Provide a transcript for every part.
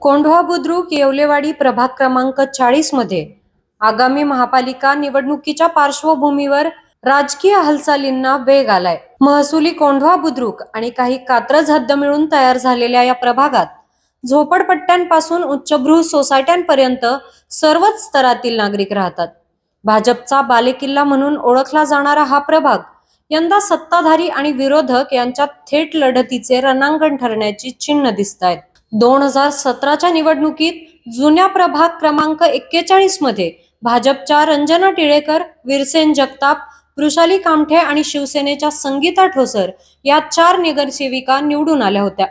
कोंढवा बुद्रुक येवलेवाडी प्रभाग क्रमांक चाळीसमध्ये आगामी महापालिका निवडणुकीच्या पार्श्वभूमीवर राजकीय हालचालींना वेग आलाय. महसुली कोंढवा बुद्रुक आणि काही कात्रज हद्द मिळून तयार झालेल्या या प्रभागात झोपडपट्ट्यांपासून उच्चभ्रू सोसायट्यांपर्यंत सर्वच स्तरातील नागरिक राहतात. भाजपचा बालेकिल्ला म्हणून ओळखला जाणारा हा प्रभाग यंदा सत्ताधारी आणि विरोधक यांच्या थेट लढतीचे रणांगण ठरण्याची चिन्ह दिसत आहेत दोन हजार सतराच्या निवडणुकीत जुन्या प्रभाग क्रमांक एक्केचाळीसमध्ये भाजपच्या रंजना टिळेकर विरसेन जगताप वृषाली कामठे आणि शिवसेनेच्या संगीता ठोसर या चार नगरसेविका निवडून आल्या होत्या.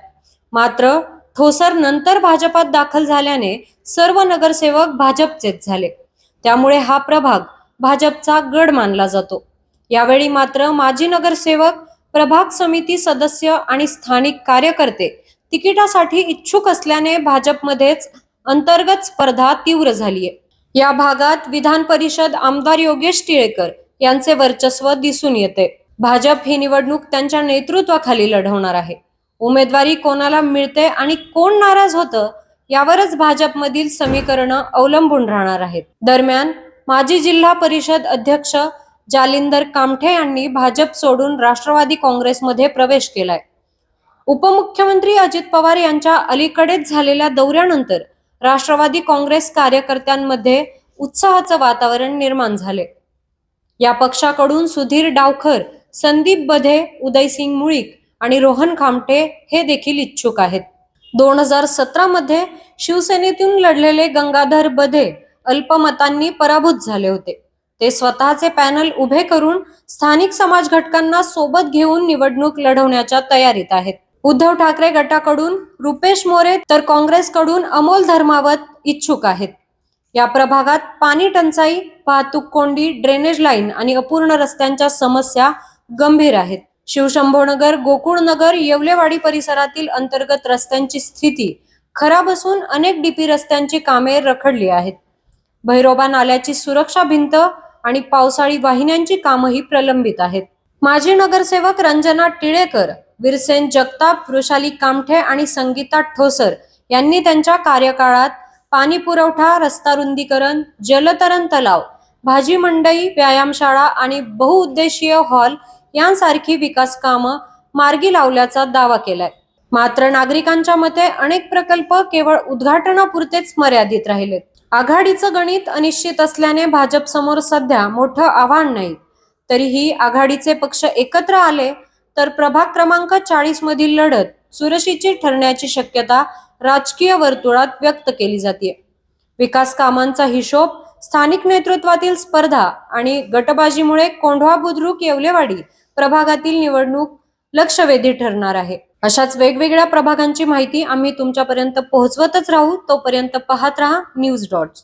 मात्र ठोसर नंतर भाजपात दाखल झाल्याने सर्व नगरसेवक भाजपचेच झाले. त्यामुळे हा प्रभाग भाजपचा गड मानला जातो. यावेळी मात्र माजी नगरसेवक प्रभाग समिती सदस्य आणि स्थानिक कार्यकर्ते तिकिटासाठी इच्छुक असल्याने भाजपमध्येच अंतर्गत स्पर्धा तीव्र झालीय. या भागात विधान परिषद आमदार योगेश टिळेकर यांचे वर्चस्व दिसून येते. भाजप ही निवडणूक त्यांच्या नेतृत्वाखाली लढवणार आहे. उमेदवारी कोणाला मिळते आणि कोण नाराज होतं यावरच भाजपमधील समीकरणं अवलंबून राहणार आहेत. दरम्यान माजी जिल्हा परिषद अध्यक्ष जालिंदर कामठे यांनी भाजप सोडून राष्ट्रवादी काँग्रेसमध्ये प्रवेश केलाय. उपमुख्यमंत्री अजित पवार यांच्या अलीकडेच झालेल्या दौऱ्यानंतर राष्ट्रवादी काँग्रेस कार्यकर्त्यांमध्ये उत्साहाचं वातावरण निर्माण झाले. या पक्षाकडून सुधीर डावखर संदीप बधे उदयसिंग मुळीक आणि रोहन खामटे हे देखील इच्छुक आहेत. दोन हजार सतरा मध्ये शिवसेनेतून लढलेले गंगाधर बधे अल्पमतांनी पराभूत झाले होते. ते स्वतःचे पॅनल उभे करून स्थानिक समाज घटकांना सोबत घेऊन निवडणूक लढवण्याच्या तयारीत आहेत. उद्धव ठाकरे गटाकडून रुपेश मोरे तर काँग्रेसकडून अमोल धर्मावत इच्छुक आहेत. या प्रभागात पाणी टंचाई वाहतूक कोंडी ड्रेनेज लाईन आणि अपूर्ण रस्त्यांच्या समस्या गंभीर आहेत. शिवशंभोनगर गोकुळनगर येवलेवाडी परिसरातील अंतर्गत रस्त्यांची स्थिती खराब असून अनेक डीपी रस्त्यांची कामे रखडली आहेत. भैरोबा नाल्याची सुरक्षा भिंत आणि पावसाळी वाहिन्यांची कामही प्रलंबित आहेत. माजी नगरसेवक रंजना टिळेकर विरसेन जगताप वृषाली कामठे आणि संगीता ठोसर यांनी त्यांच्या कार्यकाळात पाणी पुरवठा रस्ता रुंदीकरण जलतरण तलाव भाजी मंडई व्यायामशाळा आणि बहुउद्देशीय हॉल यांसारखी विकास कामं मार्गी लावल्याचा दावा केलाय. मात्र नागरिकांच्या मते अनेक प्रकल्प केवळ उद्घाटनापुरतेच मर्यादित राहिलेत. आघाडीचं गणित अनिश्चित असल्याने भाजप समोर सध्या मोठं आव्हान नाही. तरीही आघाडीचे पक्ष एकत्र आले तर प्रभाग क्रमांक चाळीस मधील लढत चुरशीची ठरण्याची शक्यता राजकीय वर्तुळात व्यक्त केली जाते. विकास कामांचा हिशोब स्थानिक नेतृत्वातील स्पर्धा आणि गटबाजीमुळे कोंढवा बुद्रुक येवलेवाडी प्रभागातील निवडणूक लक्षवेधी ठरणार आहे. अशाच वेगवेगळ्या प्रभागांची माहिती आम्ही तुमच्यापर्यंत पोहोचवतच राहू. तोपर्यंत पाहत राहा न्यूज डॉट्स.